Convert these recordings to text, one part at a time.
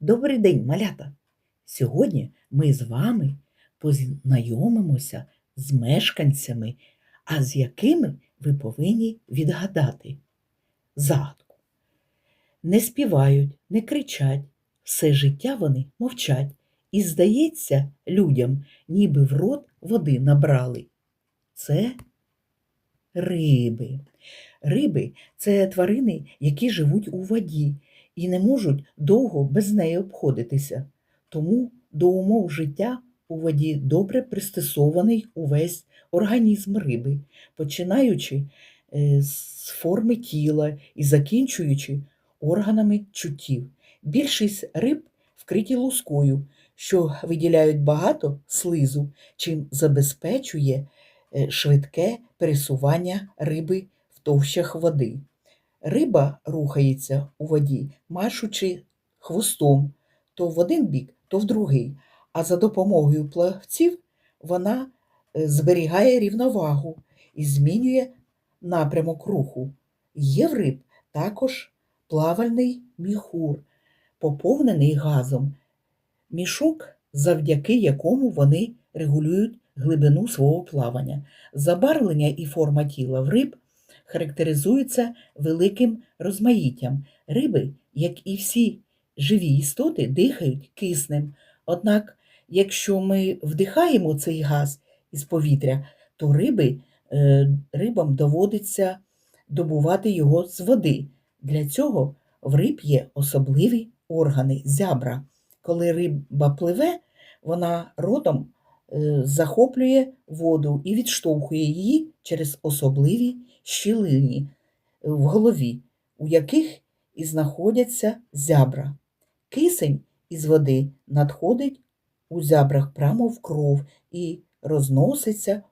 Добрий день, малята! Сьогодні ми з вами познайомимося з мешканцями, а з якими ви повинні відгадати загадку. Не співають, не кричать, все життя вони мовчать, і здається людям, ніби в рот води набрали. Це риби. Риби це тварини, які живуть у воді і не можуть довго без неї обходитися. Тому до умов життя у воді добре пристосований увесь організм риби, починаючи е, з форми тіла і закінчуючи органами чуттів. Більшість риб вкриті лускою, що виділяють багато слизу, чим забезпечує е, швидке пересування риби в товщах води. Риба рухається у воді, машучи хвостом то в один бік, то в другий, а за допомогою плавців вона е, зберігає рівновагу і змінює напрямок руху. Є в риб також плавальний міхур, поповнений газом, мішок, завдяки якому вони регулюють глибину свого плавання. Забарвлення і форма тіла в риб характеризуються великим розмаїттям. Риби, як і всі живі істоти, дихають киснем. Однак, якщо ми вдихаємо цей газ із повітря, то риби, е, рибам доводиться добувати його з води. Для цього в риб є особливі органи зябра. Коли риба пливе, вона ротом е, захоплює воду і відштовхує її через особливі щілині в голові, у яких і знаходяться зябра. Кисень із води надходить у зябрах прямо в кров і розноситься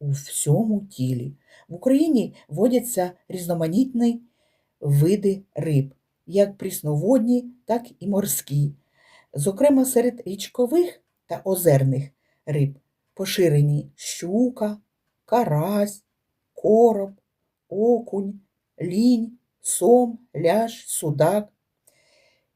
у всьому тілі. В Україні водяться різноманітні види риб, як прісноводні, так і морські. Зокрема, серед річкових та озерних риб поширені щука, карась, короб, окунь, лінь, сом, ляж, судак.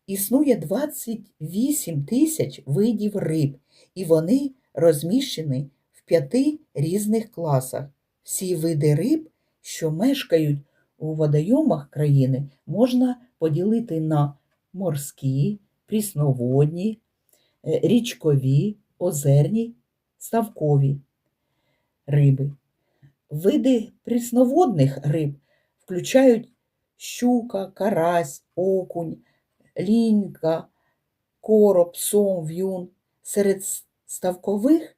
Існує 28 тисяч видів риб, і вони розміщені в п'яти різних класах. Всі види риб, що мешкають у водойомах країни, можна поділити на морські, прісноводні, е, річкові, озерні, ставкові риби. Види прісноводних риб включають щука, карась, окунь, лінька, короб, сом, в'юн. Серед ставкових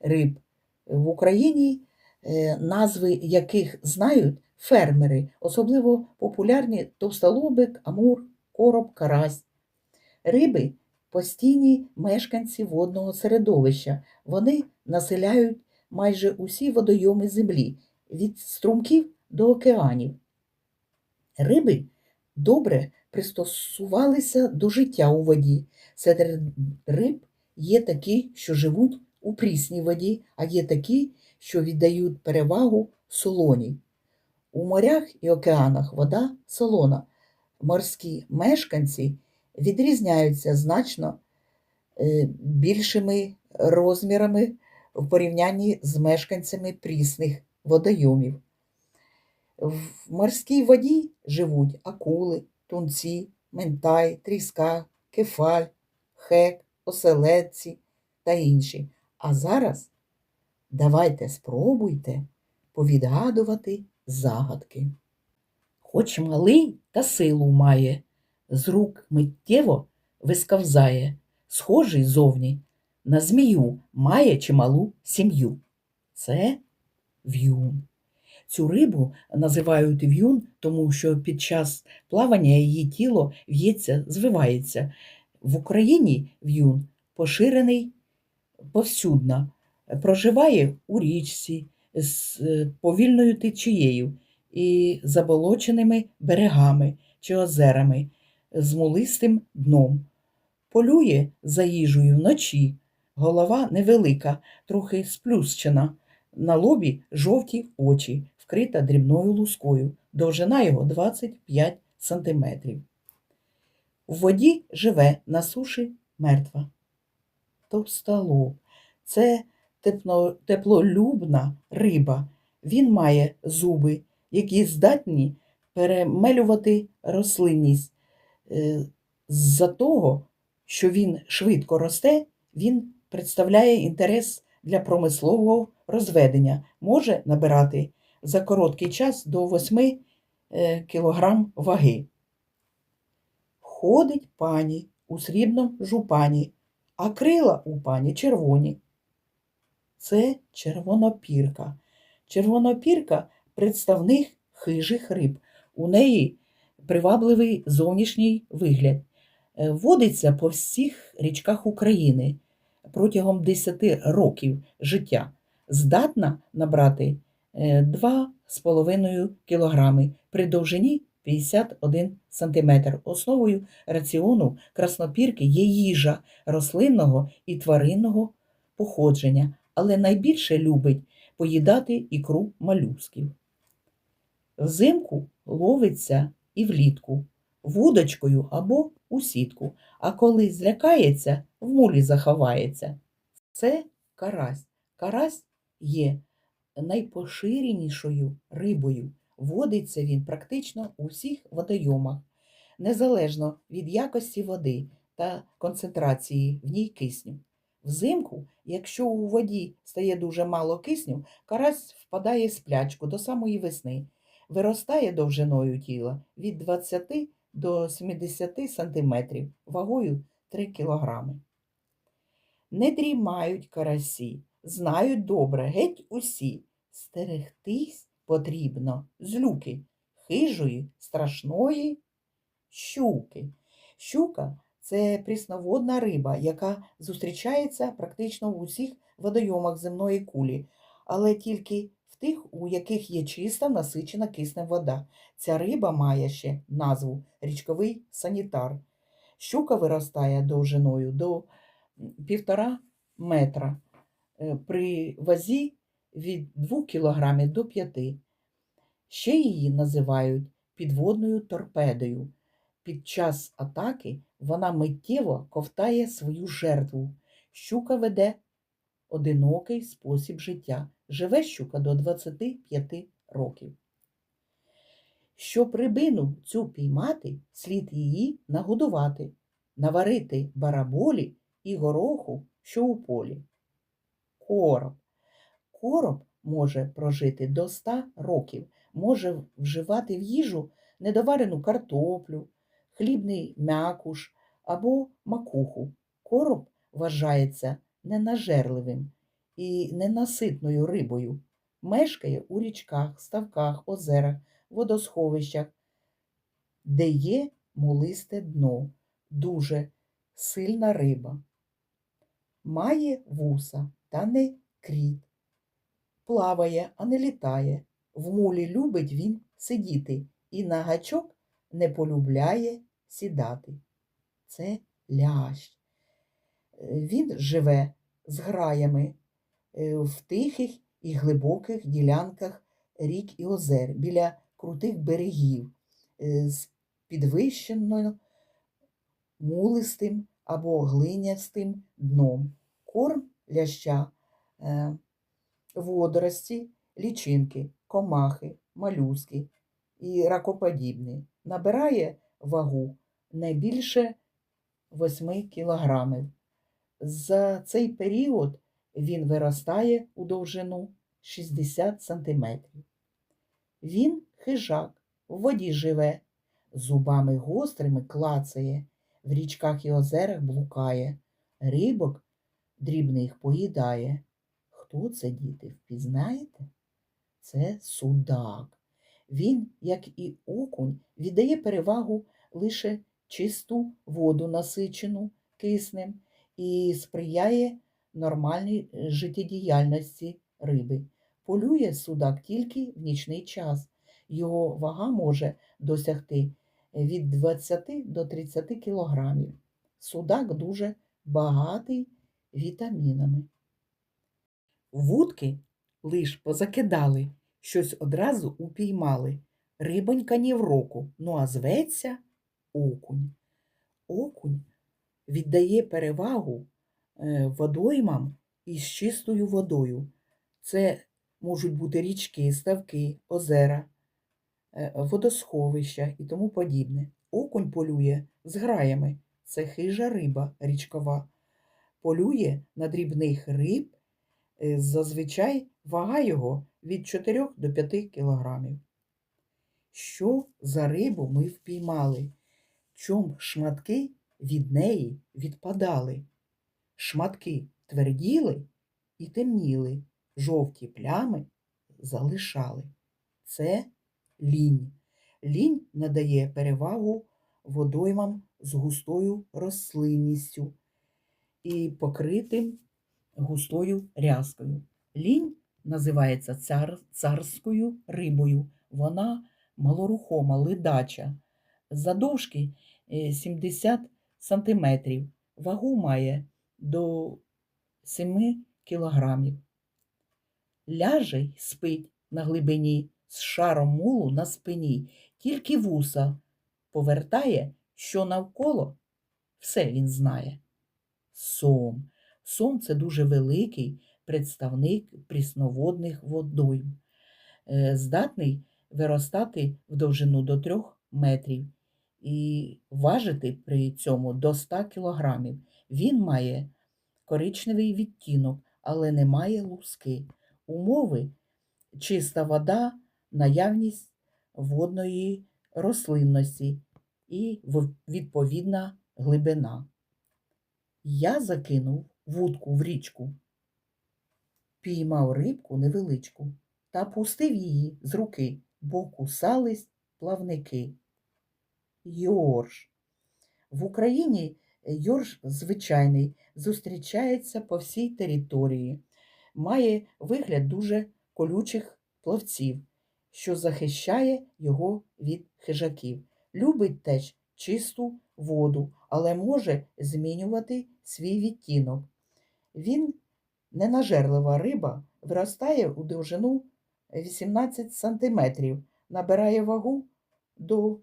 риб в Україні е, назви яких знають фермери, особливо популярні товстолобик, амур, короб, карась. Риби постійні мешканці водного середовища. Вони населяють майже усі водойоми землі, від струмків до океанів. Риби добре пристосувалися до життя у воді. Серед риб є такі, що живуть у прісній воді, а є такі, що віддають перевагу солоній. У морях і океанах вода солона. Морські мешканці відрізняються значно е, більшими розмірами в порівнянні з мешканцями прісних водойомів. В морській воді живуть акули, тунці, ментай, тріска, кефаль, хек, оселедці та інші. А зараз давайте спробуйте повідгадувати загадки. Хоч малий та силу має, з рук миттєво висковзає, схожий зовні на змію має чималу сім'ю. Це в'юн. Цю рибу називають в'юн, тому що під час плавання її тіло в'ється, звивається. В Україні в'юн поширений повсюдно, проживає у річці з е, повільною течією і заболоченими берегами чи озерами з мулистим дном. Полює за їжею вночі, голова невелика, трохи сплющена, на лобі жовті очі, вкрита дрібною лускою, довжина його 25 см. В воді живе, на суші мертва. Товстолоб – це тепло, теплолюбна риба. Він має зуби, які здатні перемелювати рослинність. Е, З-за того, що він швидко росте, він представляє інтерес для промислового розведення, може набирати за короткий час до 8 е, кг ваги. Ходить пані у срібному жупані, а крила у пані червоні. Це червонопірка. Червонопірка представник хижих риб. У неї привабливий зовнішній вигляд. Е, Водиться по всіх річках України протягом 10 років життя. Здатна набрати е, 2,5 кг при довжині 51 см. Основою раціону краснопірки є їжа рослинного і тваринного походження, але найбільше любить поїдати ікру малюсків. Взимку ловиться і влітку, вудочкою або у сітку, а коли злякається, в мулі заховається. Це карась. Карась є найпоширенішою рибою. Водиться він практично у всіх водойомах, незалежно від якості води та концентрації в ній кисню. Взимку, якщо у воді стає дуже мало кисню, карась впадає в сплячку до самої весни, виростає довжиною тіла від 20 до 70 см, вагою 3 кг. Не дрімають карасі, знають добре, геть усі. Стерегтись потрібно злюки, хижої, страшної щуки. Щука це прісноводна риба, яка зустрічається практично в усіх водойомах земної кулі, але тільки тих, у яких є чиста насичена киснем вода. Ця риба має ще назву річковий санітар. Щука виростає довжиною до півтора метра е, при вазі від 2 кг до 5 Ще її називають підводною торпедою. Під час атаки вона миттєво ковтає свою жертву. Щука веде одинокий спосіб життя. Живе щука до 25 років. Щоб рибину цю піймати, слід її нагодувати, наварити бараболі і гороху, що у полі. Короб. Короб може прожити до 100 років, може вживати в їжу недоварену картоплю, хлібний м'якуш або макуху. Короб вважається ненажерливим і ненаситною рибою. Мешкає у річках, ставках, озерах, водосховищах, де є мулисте дно, дуже сильна риба. Має вуса та не кріт. Плаває, а не літає. В мулі любить він сидіти і на гачок не полюбляє сідати. Це лящ. Він живе з граями е, в тихих і глибоких ділянках рік і озер, біля крутих берегів, е, з підвищеною мулистим або глинястим дном. Корм ляща е, водорості, лічинки, комахи, малюски і ракоподібні. Набирає вагу не більше 8 кілограмів. За цей період він виростає у довжину 60 сантиметрів. Він хижак, в воді живе, зубами гострими клацає, в річках і озерах блукає, рибок дрібних поїдає. Хто це, діти, впізнаєте? Це судак. Він, як і окунь, віддає перевагу лише чисту воду насичену киснем і сприяє нормальній життєдіяльності риби. Полює судак тільки в нічний час. Його вага може досягти від 20 до 30 кілограмів. Судак дуже багатий вітамінами. Вудки лиш позакидали, щось одразу упіймали. Рибонька ні в року, ну а зветься окунь. Окунь віддає перевагу е, водоймам із чистою водою. Це можуть бути річки, ставки, озера, е, водосховища і тому подібне. Окунь полює з граями. Це хижа риба річкова. Полює на дрібних риб, е, зазвичай вага його від 4 до 5 кілограмів. Що за рибу ми впіймали? Чом шматки від неї відпадали? Шматки тверділи і темніли, жовті плями залишали. Це лінь. Лінь надає перевагу водоймам з густою рослинністю і покритим густою рязкою. Лінь називається цар, царською рибою. Вона малорухома, ледача. Задовжки е, 70 сантиметрів. Вагу має до 7 кілограмів. Ляже й спить на глибині з шаром мулу на спині, тільки вуса повертає, що навколо все він знає. Сом. Сом це дуже великий представник прісноводних водойм, Е, здатний виростати в довжину до 3 метрів і важити при цьому до 100 кілограмів. Він має коричневий відтінок, але не має луски. Умови чиста вода, наявність водної рослинності і відповідна глибина. Я закинув вудку в річку, піймав рибку невеличку та пустив її з руки, бо кусались плавники. Йорш. В Україні йорш звичайний зустрічається по всій території, має вигляд дуже колючих плавців, що захищає його від хижаків. Любить теж чисту воду, але може змінювати свій відтінок. Він ненажерлива риба, виростає у довжину 18 сантиметрів, набирає вагу до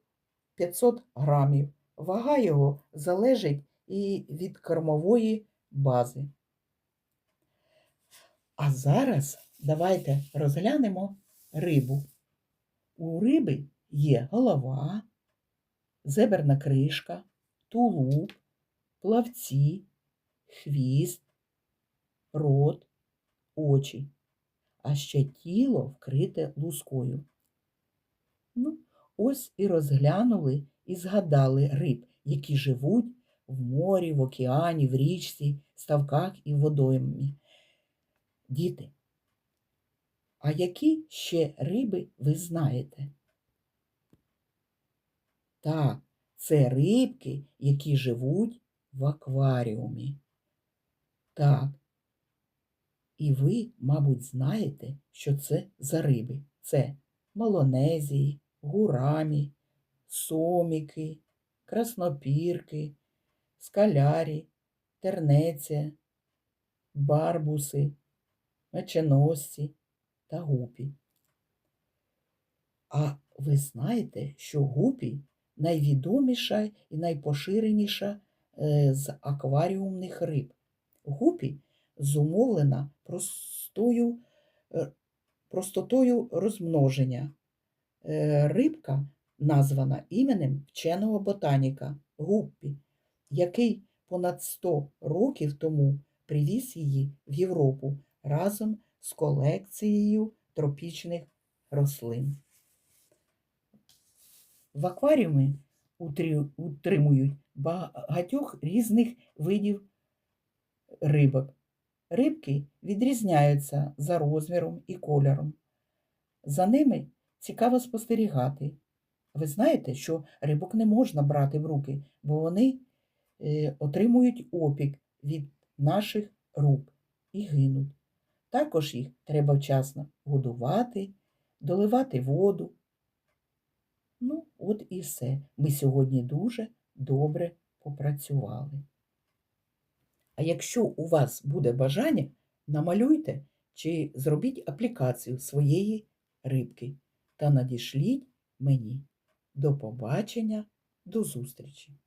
500 грамів. Вага його залежить і від кормової бази. А зараз давайте розглянемо рибу. У риби є голова, зеберна кришка, тулуб, плавці, хвіст, рот, очі, а ще тіло вкрите лускою. Ну, ось і розглянули і згадали риб, які живуть в морі, в океані, в річці, ставках і водоймі. Діти, а які ще риби ви знаєте? Так, це рибки, які живуть в акваріумі. Так. І ви, мабуть, знаєте, що це за риби. Це малонезії, гурамі, соміки, краснопірки, скалярі, тернеця, барбуси, меченосці та гупі. А ви знаєте, що гупі найвідоміша і найпоширеніша е, з акваріумних риб. Гупі зумовлена простою, е, простотою розмноження. Е, Рибка названа іменем вченого ботаніка Гуппі, який понад 100 років тому привіз її в Європу разом з колекцією тропічних рослин. В акваріумі утримують багатьох різних видів рибок. Рибки відрізняються за розміром і кольором. За ними цікаво спостерігати. Ви знаєте, що рибок не можна брати в руки, бо вони е, отримують опік від наших рук і гинуть. Також їх треба вчасно годувати, доливати воду. Ну, от і все. Ми сьогодні дуже добре попрацювали. А якщо у вас буде бажання, намалюйте чи зробіть аплікацію своєї рибки та надішліть мені. До побачення, до зустрічі!